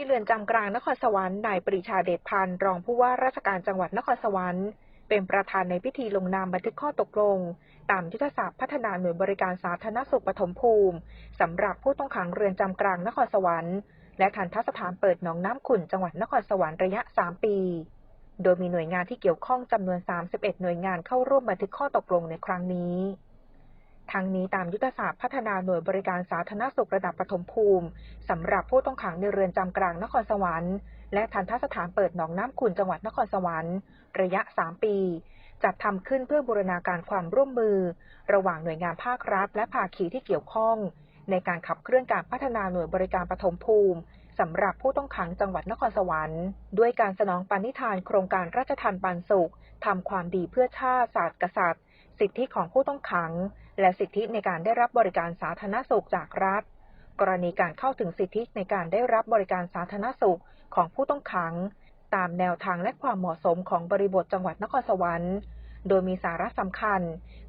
ที่เรือนจำกลางนครสวรรค์นายปรีชาเดชพันธ์รองผู้ว่าราชการจังหวัดนครสวรรค์เป็นประธานในพิธีลงนามบันทึกข้อตกลง ตามยุทธศาสตร์พัฒนาหน่วยบริการสาธารณสุขปฐมภูมิสำหรับผู้ต้องขังเรือนจำกลางนครสวรรค์และทันทสถานเปิดหนองน้ำขุ่นจังหวัดนครสวรรค์ระยะ 3 ปี โดยมีหน่วยงานที่เกี่ยวข้องจำนวน 31 หน่วยงานเข้าร่วมบันทึกข้อตกลงในครั้งนี้ ทั้งนี้ตามยุทธศาสตร์พัฒนาหน่วยบริการสาธารณสุขระดับปฐมภูมิสำหรับผู้ต้องขังในเรือนจำกลางนครสวรรค์และทันทสถานเปิดหนองน้ำขุนจังหวัดนครสวรรค์ ระยะ 3 ปี จัดทำขึ้นเพื่อบูรณาการความร่วมมือ ระหว่างหน่วยงานภาครัฐ และภาคีที่เกี่ยวข้อง ในการขับเคลื่อนการพัฒนาหน่วยบริการปฐมภูมิสำหรับผู้ต้องขังจังหวัดนครสวรรค์ ด้วยการสนองปณิธานโครงการราชทันปันสุขทำความดีเพื่อชาติศาสตร์กษัตริย์ สิทธิของผู้ต้องขัง และสิทธิในการได้รับบริการสาธารณสุขจากรัฐ กรณีการเข้าถึงสิทธิในการได้รับบริการสาธารณสุขของผู้ต้องขัง ตามแนวทางและความเหมาะสมของบริบทจังหวัดนครสวรรค์ โดยมีสาระสำคัญ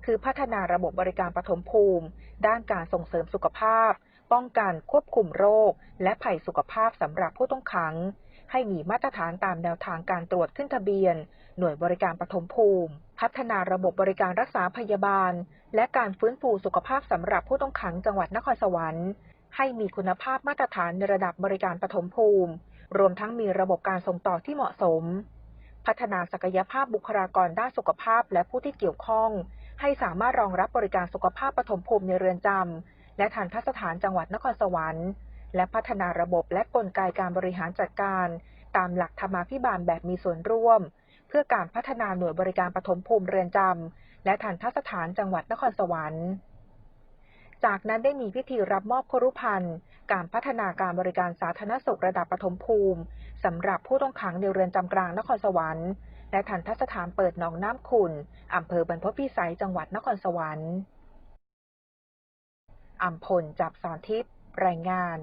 คือพัฒนาระบบบริการปฐมภูมิ ด้านการส่งเสริมสุขภาพ ป้องกันควบคุมโรค และภัยสุขภาพสำหรับผู้ต้องขังให้มีมาตรฐานตามแนวทางการตรวจขึ้นทะเบียน หน่วยบริการปฐมภูมิ พัฒนาระบบบริการรักษาพยาบาล และการฟื้นฟูสุขภาพสำหรับผู้ต้องขังจังหวัดนครสวรรค์ ให้มีคุณภาพมาตรฐานในระดับบริการปฐมภูมิ รวมทั้งมีระบบการส่งต่อที่เหมาะสม พัฒนาศักยภาพบุคลากรด้านสุขภาพและผู้ที่เกี่ยวข้อง ให้สามารถรองรับบริการสุขภาพปฐมภูมิในเรือนจำและทันทสถานจังหวัดนครสวรรค์ และพัฒนาระบบและกลไกการบริหารจัดการ ตามหลักธรรมาภิบาลแบบมีส่วนร่วม เพื่อการพัฒนาหน่วยบริการปฐมภูมิเรือนจำ และทันทสถานจังหวัดนครสวรรค์ จากนั้นได้มีพิธีรับมอบครุพันธ์การพัฒนาการบริการสาธารณสุขระดับปฐมภูมิสำหรับผู้ต้องขังในเรือนจำกลางนครสวรรค์และทันทสถานเปิดหนองน้ำขุนอำเภอบรรพตพิสัยจังหวัดนครสวรรค์อัมพลจับสอนทิพย์รายงาน